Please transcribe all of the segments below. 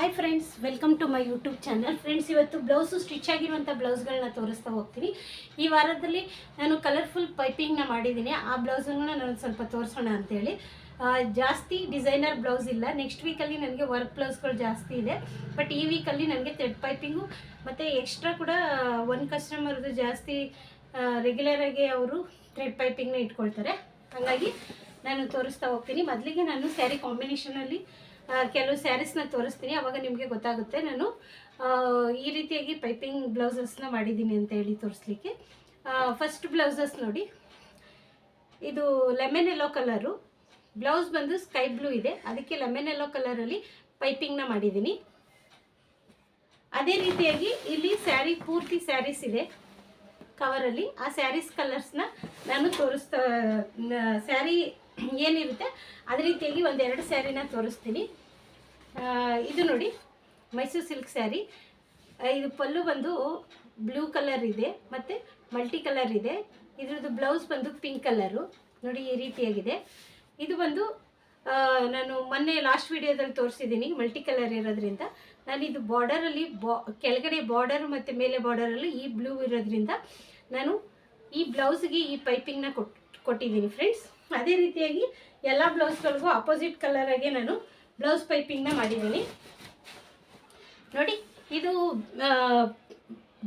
Hi friends welcome to my YouTube channel friends ಇವತ್ತು blouse stitch ಆಗಿರುವಂಥ ಬ್ಲೌಸ್ಗಳನ್ನ ತೋರಿಸ್ತಾ ಹೋಗ್ತೀನಿ. ಈ ವಾರದಲ್ಲಿ ನಾನು ಕಲರ್ಫುಲ್ ಪೈಪಿಂಗ್ನ ಮಾಡಿದ್ದೀನಿ. ಆ ಬ್ಲೌಸನ್ನು ನಾನು ಸ್ವಲ್ಪ ತೋರಿಸೋಣ ಅಂತೇಳಿ. ಜಾಸ್ತಿ ಡಿಸೈನರ್ ಬ್ಲೌಸ್ ಇಲ್ಲ. ನೆಕ್ಸ್ಟ್ ವೀಕಲ್ಲಿ ನನಗೆ ವರ್ಕ್ ಬ್ಲೌಸ್ಗಳು ಜಾಸ್ತಿ ಇದೆ. ಬಟ್ ಈ ವೀಕಲ್ಲಿ ನನಗೆ ಥ್ರೆಡ್ ಪೈಪಿಂಗು ಮತ್ತು ಎಕ್ಸ್ಟ್ರಾ ಕೂಡ ಒಂದು ಕಸ್ಟಮರ್ದು ಜಾಸ್ತಿ ರೆಗ್ಯುಲರಾಗಿ ಅವರು ಥ್ರೆಡ್ ಪೈಪಿಂಗ್ನ ಇಟ್ಕೊಳ್ತಾರೆ. ಹಾಗಾಗಿ ನಾನು ತೋರಿಸ್ತಾ ಹೋಗ್ತೀನಿ. ಮೊದಲಿಗೆ ನಾನು ಸ್ಯಾರಿ ಕಾಂಬಿನೇಷನಲ್ಲಿ ಕೆಲವು ಸ್ಯಾರೀಸ್ನ ತೋರಿಸ್ತೀನಿ, ಅವಾಗ ನಿಮಗೆ ಗೊತ್ತಾಗುತ್ತೆ. ನಾನು ಈ ರೀತಿಯಾಗಿ ಪೈಪಿಂಗ್ ಬ್ಲೌಸಸ್ನ ಮಾಡಿದ್ದೀನಿ ಅಂತ ಹೇಳಿ ತೋರಿಸ್ಲಿಕ್ಕೆ. ಫಸ್ಟ್ ಬ್ಲೌಸಸ್ ನೋಡಿ. ಇದು ಲೆಮನ್ ಎಲ್ಲೋ ಕಲರು ಬ್ಲೌಸ್ ಬಂದು ಸ್ಕೈ ಬ್ಲೂ ಇದೆ. ಅದಕ್ಕೆ ಲೆಮನ್ ಎಲ್ಲೋ ಕಲರಲ್ಲಿ ಪೈಪಿಂಗ್ನ ಮಾಡಿದ್ದೀನಿ. ಅದೇ ರೀತಿಯಾಗಿ ಇಲ್ಲಿ ಸ್ಯಾರಿ ಪೂರ್ತಿ ಸ್ಯಾರೀಸ್ ಇದೆ ಕವರಲ್ಲಿ ಆ ಸ್ಯಾರೀಸ್ ಕಲರ್ಸ್ನ ನಾನು ತೋರಿಸ್ತಾ ಸ್ಯಾರಿ ಏನಿರುತ್ತೆ, ಅದೇ ರೀತಿಯಾಗಿ ಒಂದೆರಡು ಸ್ಯಾರಿನ ತೋರಿಸ್ತೀನಿ. ಇದು ನೋಡಿ, ಮೈಸೂರು ಸಿಲ್ಕ್ ಸ್ಯಾರಿ ಇದು ಪಲ್ಲು ಬಂದು ಬ್ಲೂ ಕಲರ್ ಇದೆ, ಮತ್ತು ಮಲ್ಟಿ ಕಲರ್ ಇದೆ. ಇದ್ರದ್ದು ಬ್ಲೌಸ್ ಬಂದು ಪಿಂಕ್ ಕಲರು ನೋಡಿ ಈ ರೀತಿಯಾಗಿದೆ. ಇದು ಬಂದು ನಾನು ಮೊನ್ನೆ ಲಾಸ್ಟ್ ವಿಡಿಯೋದಲ್ಲಿ ತೋರಿಸಿದ್ದೀನಿ ಮಲ್ಟಿ ಕಲರ್ ಇರೋದ್ರಿಂದ. ನಾನು ಇದು ಬಾರ್ಡರಲ್ಲಿ ಬಾ ಕೆಳಗಡೆ ಬಾರ್ಡರ್ ಮತ್ತು ಮೇಲೆ ಬಾರ್ಡರಲ್ಲಿ ಈ ಬ್ಲೂ ಇರೋದ್ರಿಂದ ನಾನು ಈ ಬ್ಲೌಸ್ಗೆ ಈ ಪೈಪಿಂಗ್ನ ಕೊಟ್, ಕೊಟ್ಟಿದ್ದೀನಿ ಫ್ರೆಂಡ್ಸ್ ಅದೇ ರೀತಿಯಾಗಿ ಎಲ್ಲ ಬ್ಲೌಸ್ಗಳಿಗೂ ಅಪೋಸಿಟ್ ಕಲರಾಗೆ ನಾನು ಬ್ಲೌಸ್ ಪೈಪಿಂಗ್ನ ಮಾಡಿದ್ದೀನಿ. ನೋಡಿ, ಇದು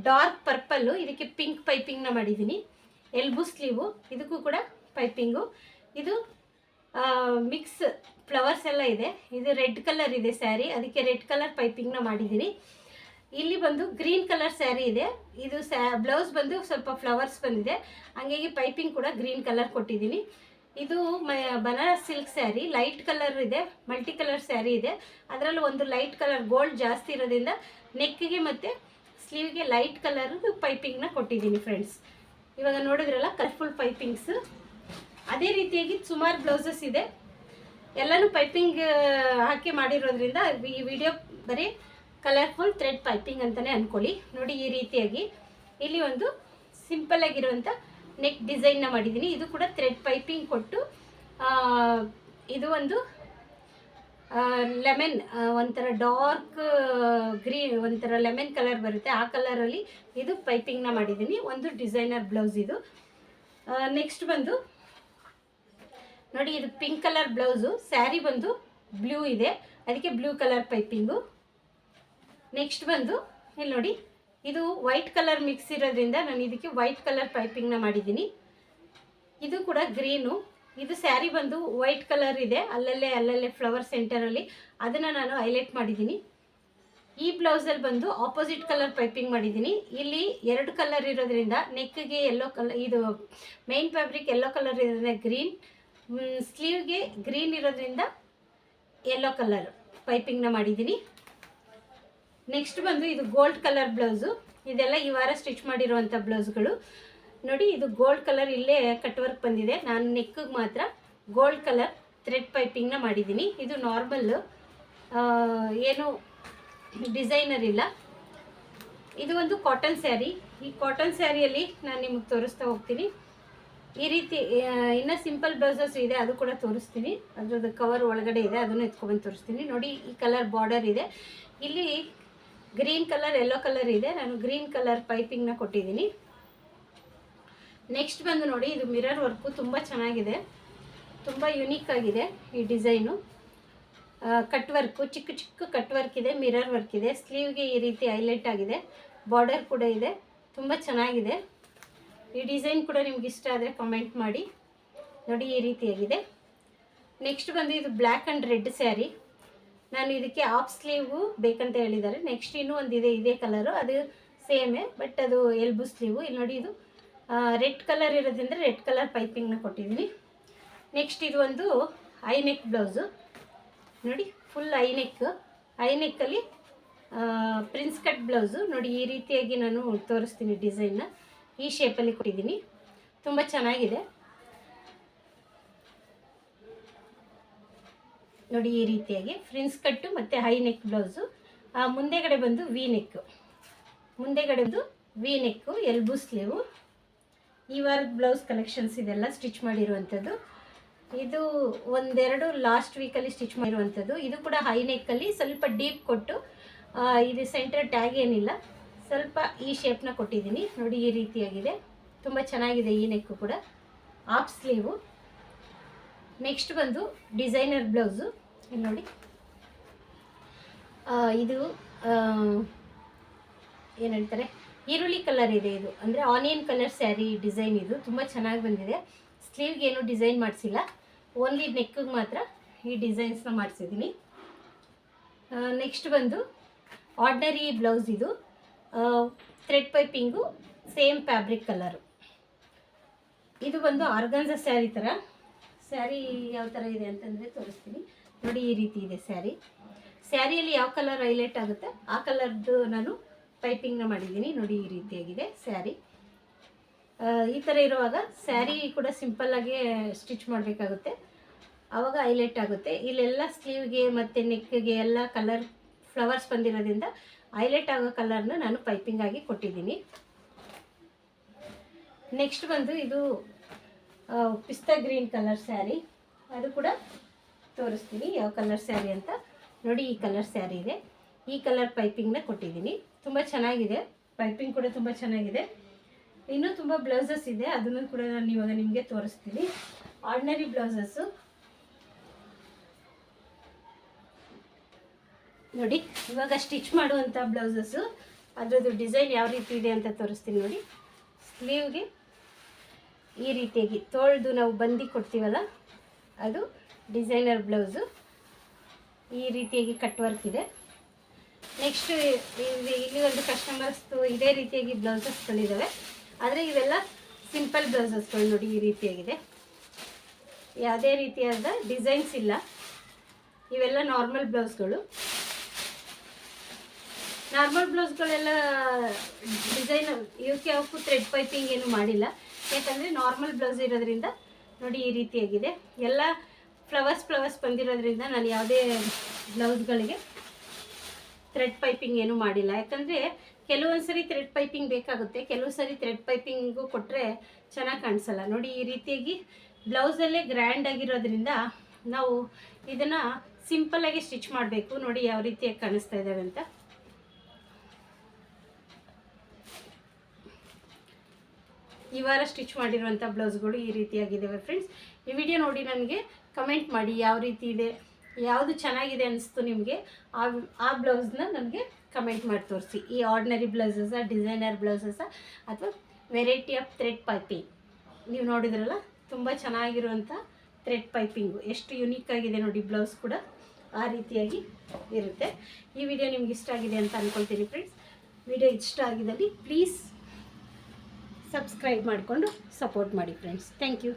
ಡಾರ್ಕ್ ಪರ್ಪಲ್ಲು, ಇದಕ್ಕೆ ಪಿಂಕ್ ಪೈಪಿಂಗ್ನ ಮಾಡಿದ್ದೀನಿ. ಎಲ್ಬು ಸ್ಲೀವು, ಇದಕ್ಕೂ ಕೂಡ ಪೈಪಿಂಗು. ಇದು ಮಿಕ್ಸ್ ಫ್ಲವರ್ಸ್ ಎಲ್ಲ ಇದೆ. ಇದು ರೆಡ್ ಕಲರ್ ಇದೆ ಸ್ಯಾರಿ, ಅದಕ್ಕೆ ರೆಡ್ ಕಲರ್ ಪೈಪಿಂಗ್ನ ಮಾಡಿದ್ದೀನಿ. ಇಲ್ಲಿ ಬಂದು ಗ್ರೀನ್ ಕಲರ್ ಸ್ಯಾರಿ ಇದೆ. ಇದು ಸ್ಯಾ, ಬ್ಲೌಸ್ ಬಂದು ಸ್ವಲ್ಪ ಫ್ಲವರ್ಸ್ ಬಂದಿದೆ. ಹಂಗಾಗಿ ಪೈಪಿಂಗ್ ಕೂಡ ಗ್ರೀನ್ ಕಲರ್ ಕೊಟ್ಟಿದ್ದೀನಿ. ಇದು Banaras silk sari, light colour ಇದೆ ಮಲ್ಟಿ ಕಲರ್ ಸ್ಯಾರಿ ಇದೆ. ಅದರಲ್ಲೂ ಒಂದು ಲೈಟ್ ಕಲರ್ ಗೋಲ್ಡ್ ಜಾಸ್ತಿ ಇರೋದ್ರಿಂದ ನೆಕ್ಕಿಗೆ ಮತ್ತು ಸ್ಲೀವ್ಗೆ ಲೈಟ್ ಕಲರ್ ಪೈಪಿಂಗ್ನ ಕೊಟ್ಟಿದ್ದೀನಿ ಫ್ರೆಂಡ್ಸ್. ಇವಾಗ ನೋಡಿದ್ರಲ್ಲ ಕಲರ್ಫುಲ್ ಪೈಪಿಂಗ್ಸ್. ಅದೇ ರೀತಿಯಾಗಿ ಸುಮಾರು ಬ್ಲೌಸಸ್ ಇದೆ. ಎಲ್ಲನೂ ಪೈಪಿಂಗ್ ಹಾಕಿ ಮಾಡಿರೋದ್ರಿಂದ ಈ ವಿಡಿಯೋ ಬರೀ ಕಲರ್ಫುಲ್ ಥ್ರೆಡ್ ಪೈಪಿಂಗ್ ಅಂತಲೇ ಅಂದ್ಕೊಳ್ಳಿ ನೋಡಿ ಈ ರೀತಿಯಾಗಿ. ಇಲ್ಲಿ ಒಂದು ಸಿಂಪಲ್ ಆಗಿರುವಂಥ ನೆಕ್ ಡಿಸೈನ್ನ ಮಾಡಿದ್ದೀನಿ ಇದು ಕೂಡ ಥ್ರೆಡ್ ಪೈಪಿಂಗ್ ಕೊಟ್ಟು ಇದು ಒಂದು ಲೆಮನ್ ಒಂಥರ ಡಾರ್ಕ್ ಗ್ರೀನ್ ಒಂಥರ ಲೆಮನ್ ಕಲರ್ ಬರುತ್ತೆ. ಆ ಕಲರಲ್ಲಿ ಇದು ಪೈಪಿಂಗ್ನ ಮಾಡಿದ್ದೀನಿ ಒಂದು ಡಿಸೈನರ್ ಬ್ಲೌಸ್ ಇದು. ನೆಕ್ಸ್ಟ್ ಬಂದು, ನೋಡಿ ಇದು ಪಿಂಕ್ ಕಲರ್ ಬ್ಲೌಸು ಸ್ಯಾರಿ ಬಂದು ಬ್ಲೂ ಇದೆ. ಅದಕ್ಕೆ ಬ್ಲೂ ಕಲರ್ ಪೈಪಿಂಗು ನೆಕ್ಸ್ಟ್ ಬಂದು, ಇಲ್ಲಿ ನೋಡಿ. ಇದು ವೈಟ್ ಕಲರ್ ಮಿಕ್ಸ್ ಇರೋದ್ರಿಂದ ನಾನು ಇದಕ್ಕೆ ವೈಟ್ ಕಲರ್ ಪೈಪಿಂಗ್ನ ಮಾಡಿದ್ದೀನಿ. ಇದು ಕೂಡ ಗ್ರೀನು ಇದು ಸ್ಯಾರಿ ಬಂದು ವೈಟ್ ಕಲರ್ ಇದೆ. ಅಲ್ಲಲ್ಲೇ ಅಲ್ಲಲ್ಲೇ ಫ್ಲವರ್ ಸೆಂಟರಲ್ಲಿ ಅದನ್ನು ನಾನು ಹೈಲೈಟ್ ಮಾಡಿದ್ದೀನಿ. ಈ ಬ್ಲೌಸಲ್ಲಿ ಬಂದು ಆಪೋಸಿಟ್ ಕಲರ್ ಪೈಪಿಂಗ್ ಮಾಡಿದ್ದೀನಿ. ಇಲ್ಲಿ ಎರಡು ಕಲರ್ ಇರೋದ್ರಿಂದ ನೆಕ್ಗೆ ಯೆಲ್ಲೋ ಕಲರ್ ಇದು ಮೇನ್ ಫ್ಯಾಬ್ರಿಕ್ ಯೆಲ್ಲೋ ಕಲರ್ ಇರೋದ್ರಿಂದ ಗ್ರೀನ್ ಸ್ಲೀವ್ಗೆ ಗ್ರೀನ್ ಇರೋದ್ರಿಂದ ಯೆಲ್ಲೋ ಕಲರ್ ಪೈಪಿಂಗ್ನ ಮಾಡಿದ್ದೀನಿ. ನೆಕ್ಸ್ಟ್ ಬಂದು ಇದು ಗೋಲ್ಡ್ ಕಲರ್ ಬ್ಲೌಸು ಇದೆಲ್ಲ ಈ ವಾರ ಸ್ಟಿಚ್ ಮಾಡಿರುವಂಥ ಬ್ಲೌಸ್ಗಳು ನೋಡಿ, ಇದು ಗೋಲ್ಡ್ ಕಲರ್ ಇಲ್ಲೇ ಕಟ್ ವರ್ಕ್ ಬಂದಿದೆ. ನಾನು ನೆಕ್ಕಿಗೆ ಮಾತ್ರ ಗೋಲ್ಡ್ ಕಲರ್ ಥ್ರೆಡ್ ಪೈಪಿಂಗ್ನ ಮಾಡಿದ್ದೀನಿ. ಇದು ನಾರ್ಮಲ್ಲು ಏನು ಡಿಸೈನರ್ ಇಲ್ಲ. ಇದು ಒಂದು ಕಾಟನ್ ಸ್ಯಾರಿ ಈ ಕಾಟನ್ ಸ್ಯಾರಿಯಲ್ಲಿ ನಾನು ನಿಮಗೆ ತೋರಿಸ್ತಾ ಹೋಗ್ತೀನಿ. ಈ ರೀತಿ ಇನ್ನೂ ಸಿಂಪಲ್ ಬ್ಲೌಸಸ್ ಇದೆ, ಅದು ಕೂಡ ತೋರಿಸ್ತೀನಿ. ಅದ್ರದ್ದು ಕವರ್ ಒಳಗಡೆ ಇದೆ, ಅದನ್ನು ಎತ್ಕೊಬಂದು ತೋರಿಸ್ತೀನಿ. ನೋಡಿ, ಈ ಕಲರ್ ಬಾರ್ಡರ್ ಇದೆ. ಇಲ್ಲಿ ಗ್ರೀನ್ ಕಲರ್ ಎಲ್ಲೋ ಕಲರ್ ಇದೆ. ನಾನು ಗ್ರೀನ್ ಕಲರ್ ಪೈಪಿಂಗ್ನ ಕೊಟ್ಟಿದ್ದೀನಿ. ನೆಕ್ಸ್ಟ್ ಬಂದು ನೋಡಿ, ಇದು ಮಿರರ್ ವರ್ಕು ತುಂಬ ಚೆನ್ನಾಗಿದೆ. ತುಂಬ ಯುನೀಕ್ ಆಗಿದೆ ಈ ಡಿಸೈನು ಕಟ್ ವರ್ಕು ಚಿಕ್ಕ ಚಿಕ್ಕ ಕಟ್ ವರ್ಕ್ ಇದೆ ಮಿರರ್ ವರ್ಕ್ ಇದೆ. ಸ್ಲೀವ್ಗೆ ಈ ರೀತಿ ಹೈಲೈಟ್ ಆಗಿದೆ. ಬಾರ್ಡರ್ ಕೂಡ ಇದೆ. ತುಂಬ ಚೆನ್ನಾಗಿದೆ. ಈ ಡಿಸೈನ್ ಕೂಡ ನಿಮ್ಗೆ ಇಷ್ಟ ಆದರೆ ಕಮೆಂಟ್ ಮಾಡಿ. ನೋಡಿ ಈ ರೀತಿಯಾಗಿದೆ ನೆಕ್ಸ್ಟ್ ಬಂದು ಇದು ಬ್ಲ್ಯಾಕ್ ಆ್ಯಂಡ್ ರೆಡ್ ಸ್ಯಾರಿ ನಾನು ಇದಕ್ಕೆ ಆಫ್ ಸ್ಲೀವು ಬೇಕಂತ ಹೇಳಿದ್ದಾರೆ. ನೆಕ್ಸ್ಟ್ ಇನ್ನೂ ಇದೆ ಇದೇ ಕಲರು ಅದು ಸೇಮೇ ಬಟ್ ಅದು ಎಲ್ಬು ಸ್ಲೀವು ಇಲ್ಲಿ ನೋಡಿ ಇದು ರೆಡ್ ಕಲರ್ ಇರೋದ್ರಿಂದ ರೆಡ್ ಕಲರ್ ಪೈಪಿಂಗ್ನ ಕೊಟ್ಟಿದ್ದೀನಿ. ನೆಕ್ಸ್ಟ್ ಇದು ಒಂದು ಐ ನೆಕ್ ಬ್ಲೌಸು ನೋಡಿ ಫುಲ್ ಐ ನೆಕ್ ಐ ನೆಕ್ಕಲ್ಲಿ ಪ್ರಿನ್ಸ್ ಕಟ್ ಬ್ಲೌಸು ನೋಡಿ, ಈ ರೀತಿಯಾಗಿ ನಾನು ತೋರಿಸ್ತೀನಿ ಡಿಸೈನ್ನ ಈ ಶೇಪಲ್ಲಿ ಕೊಟ್ಟಿದ್ದೀನಿ. ತುಂಬ ಚೆನ್ನಾಗಿದೆ. ನೋಡಿ ಈ ರೀತಿಯಾಗಿ ಫ್ರಿನ್ಸ್ ಕಟ್ಟು ಮತ್ತು ಹೈ ನೆಕ್ ಬ್ಲೌಸು ಮುಂದೆಗಡೆ ಬಂದು ವಿ ನೆಕ್ಕು ಮುಂದೆಗಡೆ ಬಂದು ವಿ ನೆಕ್ಕು ಎಲ್ಬು ಸ್ಲೀವು ಈ ವಾರದ ಬ್ಲೌಸ್ ಕಲೆಕ್ಷನ್ಸ್ ಇದೆಲ್ಲ ಸ್ಟಿಚ್ ಮಾಡಿರುವಂಥದ್ದು ಇದು ಒಂದೆರಡು ಲಾಸ್ಟ್ ವೀಕಲ್ಲಿ ಸ್ಟಿಚ್ ಮಾಡಿರುವಂಥದ್ದು ಇದು ಕೂಡ ಹೈ ನೆಕ್ಕಲ್ಲಿ ಸ್ವಲ್ಪ ಡೀಪ್ ಕೊಟ್ಟು ಇದು ಸೆಂಟರ್ ಟ್ಯಾಗ್ ಏನಿಲ್ಲ, ಸ್ವಲ್ಪ ಈ ಶೇಪ್ನ ಕೊಟ್ಟಿದ್ದೀನಿ. ನೋಡಿ ಈ ರೀತಿಯಾಗಿದೆ. ತುಂಬ ಚೆನ್ನಾಗಿದೆ ಈ ನೆಕ್ಕು ಕೂಡ. ಆಫ್ ಸ್ಲೀವು ನೆಕ್ಸ್ಟ್ ಬಂದು ಡಿಸೈನರ್ ಬ್ಲೌಸು ಇಲ್ಲಿ ನೋಡಿ. ಇದು ಏನು ಹೇಳ್ತಾರೆ? ಈರುಳ್ಳಿ ಕಲರ್ ಇದೆ ಇದು. ಅಂದರೆ ಆನಿಯನ್ ಕಲರ್ ಸ್ಯಾರಿ ಡಿಸೈನ್ ಇದು. ತುಂಬ ಚೆನ್ನಾಗಿ ಬಂದಿದೆ. ಸ್ಲೀವ್ಗೆ ಏನು ಡಿಸೈನ್ ಮಾಡಿಸಿಲ್ಲ. ಓನ್ಲಿ ನೆಕ್ಕಿಗೆ ಮಾತ್ರ ಈ ಡಿಸೈನ್ಸ್ನ ಮಾಡಿಸಿದ್ದೀನಿ. ನೆಕ್ಸ್ಟ್ ಬಂದು ಆರ್ಡ್ನರಿ ಬ್ಲೌಸ್ ಇದು. Thread piping same fabric colour ಇದು ಬಂದು ಆರ್ಗನ್ಸ ಸ್ಯಾರಿ ಥರ ಸ್ಯಾರಿ ಯಾವ ಥರ ಇದೆ ಅಂತಂದರೆ ತೋರಿಸ್ತೀನಿ. ನೋಡಿ ಈ ರೀತಿ ಇದೆ ಸ್ಯಾರಿ. ಸ್ಯಾರಿಯಲ್ಲಿ ಯಾವ ಕಲರ್ ಹೈಲೈಟ್ ಆಗುತ್ತೆ? ಆ ಕಲರ್ದು ನಾನು ಪೈಪಿಂಗ್ನ ಮಾಡಿದ್ದೀನಿ. ನೋಡಿ ಈ ರೀತಿಯಾಗಿದೆ ಸ್ಯಾರಿ. ಈ ಥರ ಇರುವಾಗ ಸ್ಯಾರಿ ಕೂಡ ಸಿಂಪಲ್ಲಾಗಿ ಸ್ಟಿಚ್ ಮಾಡಬೇಕಾಗುತ್ತೆ. ಆವಾಗ ಹೈಲೈಟ್ ಆಗುತ್ತೆ. ಇಲ್ಲೆಲ್ಲ ಸ್ಲೀವ್ಗೆ ಮತ್ತು ನೆಕ್ಗೆ ಎಲ್ಲ ಕಲರ್ ಫ್ಲವರ್ಸ್ ಬಂದಿರೋದ್ರಿಂದ ಹೈಲೈಟ್ ಆಗೋ ಕಲರ್ನ ನಾನು ಪೈಪಿಂಗ್ ಆಗಿ ಕೊಟ್ಟಿದ್ದೀನಿ. ನೆಕ್ಸ್ಟ್ ಬಂದು ಇದು ಪಿಸ್ತಾ ಗ್ರೀನ್ ಕಲರ್ ಸ್ಯಾರಿ. ಅದು ಕೂಡ ತೋರಿಸ್ತೀನಿ, ಯಾವ ಕಲರ್ ಸ್ಯಾರಿ ಅಂತ. ನೋಡಿ ಈ ಕಲರ್ ಸ್ಯಾರಿ ಇದೆ. ಈ ಕಲರ್ ಪೈಪಿಂಗ್ನ ಕೊಟ್ಟಿದ್ದೀನಿ. ತುಂಬ ಚೆನ್ನಾಗಿದೆ. ಪೈಪಿಂಗ್ ಕೂಡ ತುಂಬ ಚೆನ್ನಾಗಿದೆ. ಇನ್ನೂ ತುಂಬ ಬ್ಲೌಸಸ್ ಇದೆ. ಅದನ್ನು ಕೂಡ ನಾನು ಇವಾಗ ನಿಮಗೆ ತೋರಿಸ್ತೀನಿ. ಆರ್ಡಿನರಿ ಬ್ಲೌಸಸ್ಸು ನೋಡಿ, ಇವಾಗ ಸ್ಟಿಚ್ ಮಾಡುವಂಥ ಬ್ಲೌಸಸ್ಸು ಅದರದ್ದು ಡಿಸೈನ್ ಯಾವ ರೀತಿ ಇದೆ ಅಂತ ತೋರಿಸ್ತೀನಿ ನೋಡಿ. ಸ್ಲೀವ್ಗೆ ಈ ರೀತಿಯಾಗಿ ತೋಳ್ದು ನಾವು ಬಂದಿ ಕೊಡ್ತೀವಲ್ಲ, ಅದು ಡಿಸೈನರ್ ಬ್ಲೌಸು ಈ ರೀತಿಯಾಗಿ ಕಟ್ ವರ್ಕ್ ಇದೆ. ನೆಕ್ಸ್ಟ್ ಇಲ್ಲಿ ಒಂದು ಕಸ್ಟಮರ್ಸ್ದು ಇದೇ ರೀತಿಯಾಗಿ ಬ್ಲೌಸಸ್ಗಳಿದ್ದಾವೆ ಆದರೆ ಇವೆಲ್ಲ ಸಿಂಪಲ್ ಬ್ಲೌಸಸ್ಗಳು ನೋಡಿ ಈ ರೀತಿಯಾಗಿದೆ. ಯಾವುದೇ ರೀತಿಯಾದ ಡಿಸೈನ್ಸ್ ಇಲ್ಲ. ಇವೆಲ್ಲ ನಾರ್ಮಲ್ ಬ್ಲೌಸ್ಗಳು. ನಾರ್ಮಲ್ ಬ್ಲೌಸ್ಗಳೆಲ್ಲ ಡಿಸೈನ್ ಇವಕ್ಕೆ ಅವಕ್ಕೂ ಥ್ರೆಡ್ ಪೈಪಿಂಗ್ ಏನು ಮಾಡಿಲ್ಲ. ಯಾಕಂದರೆ ನಾರ್ಮಲ್ ಬ್ಲೌಸ್ ಇರೋದ್ರಿಂದ ನೋಡಿ ಈ ರೀತಿಯಾಗಿದೆ. ಎಲ್ಲ ಫ್ಲವರ್ಸ್ ಫ್ಲವರ್ಸ್ ಬಂದಿರೋದ್ರಿಂದ ನಾನು ಯಾವುದೇ ಬ್ಲೌಸ್ಗಳಿಗೆ ಥ್ರೆಡ್ ಪೈಪಿಂಗ್ ಏನು ಮಾಡಿಲ್ಲ. ಯಾಕಂದರೆ ಕೆಲವೊಂದು ಸರಿ ಥ್ರೆಡ್ ಪೈಪಿಂಗ್ ಬೇಕಾಗುತ್ತೆ. ಕೆಲವು ಸರಿ ಥ್ರೆಡ್ ಪೈಪಿಂಗು ಕೊಟ್ಟರೆ ಚೆನ್ನಾಗಿ ಕಾಣಿಸಲ್ಲ. ನೋಡಿ, ಈ ರೀತಿಯಾಗಿ ಬ್ಲೌಸಲ್ಲೇ ಗ್ರ್ಯಾಂಡ್ ಆಗಿರೋದ್ರಿಂದ ನಾವು ಇದನ್ನು ಸಿಂಪಲ್ಲಾಗಿ ಸ್ಟಿಚ್ ಮಾಡಬೇಕು. ನೋಡಿ, ಯಾವ ರೀತಿಯಾಗಿ ಕಾಣಿಸ್ತಾ ಇದ್ದಾವೆ ಅಂತ. ಈ ವಾರ ಸ್ಟಿಚ್ ಮಾಡಿರುವಂಥ ಬ್ಲೌಸ್ಗಳು ಈ ರೀತಿಯಾಗಿದ್ದಾವೆ ಫ್ರೆಂಡ್ಸ್ ಈ ವಿಡಿಯೋ ನೋಡಿ ನನಗೆ ಕಮೆಂಟ್ ಮಾಡಿ ಯಾವ ರೀತಿ ಇದೆ, ಯಾವುದು ಚೆನ್ನಾಗಿದೆ ಅನಿಸ್ತು ನಿಮಗೆ, ಆ ಆ ಬ್ಲೌಸ್ನ ನನಗೆ ಕಮೆಂಟ್ ಮಾಡಿ ತೋರಿಸಿ. ಈ ಆರ್ಡಿನರಿ ಬ್ಲೌಸಸ್ಸ ಡಿಸೈನರ್ ಬ್ಲೌಸಸ್ಸ ಅಥವಾ ವೆರೈಟಿ ಆಫ್ ಥ್ರೆಡ್ ಪೈಪಿಂಗ್ ನೀವು ನೋಡಿದ್ರಲ್ಲ, ತುಂಬ ಚೆನ್ನಾಗಿರುವಂಥ ಥ್ರೆಡ್ ಪೈಪಿಂಗು ಎಷ್ಟು ಯುನೀಕ್ ಆಗಿದೆ ನೋಡಿ ಬ್ಲೌಸ್ ಕೂಡ, ಆ ರೀತಿಯಾಗಿ ಇರುತ್ತೆ. ಈ ವಿಡಿಯೋ ನಿಮ್ಗೆ ಇಷ್ಟ ಆಗಿದೆ ಅಂತ ಅಂದ್ಕೊಳ್ತೀನಿ ಫ್ರೆಂಡ್ಸ್ ವಿಡಿಯೋ ಇಷ್ಟ ಆಗಿದ್ದಲ್ಲಿ ಪ್ಲೀಸ್ ಸಬ್ಸ್ಕ್ರೈಬ್ ಮಾಡಿಕೊಂಡು ಸಪೋರ್ಟ್ ಮಾಡಿ ಫ್ರೆಂಡ್ಸ್ ಥ್ಯಾಂಕ್ ಯು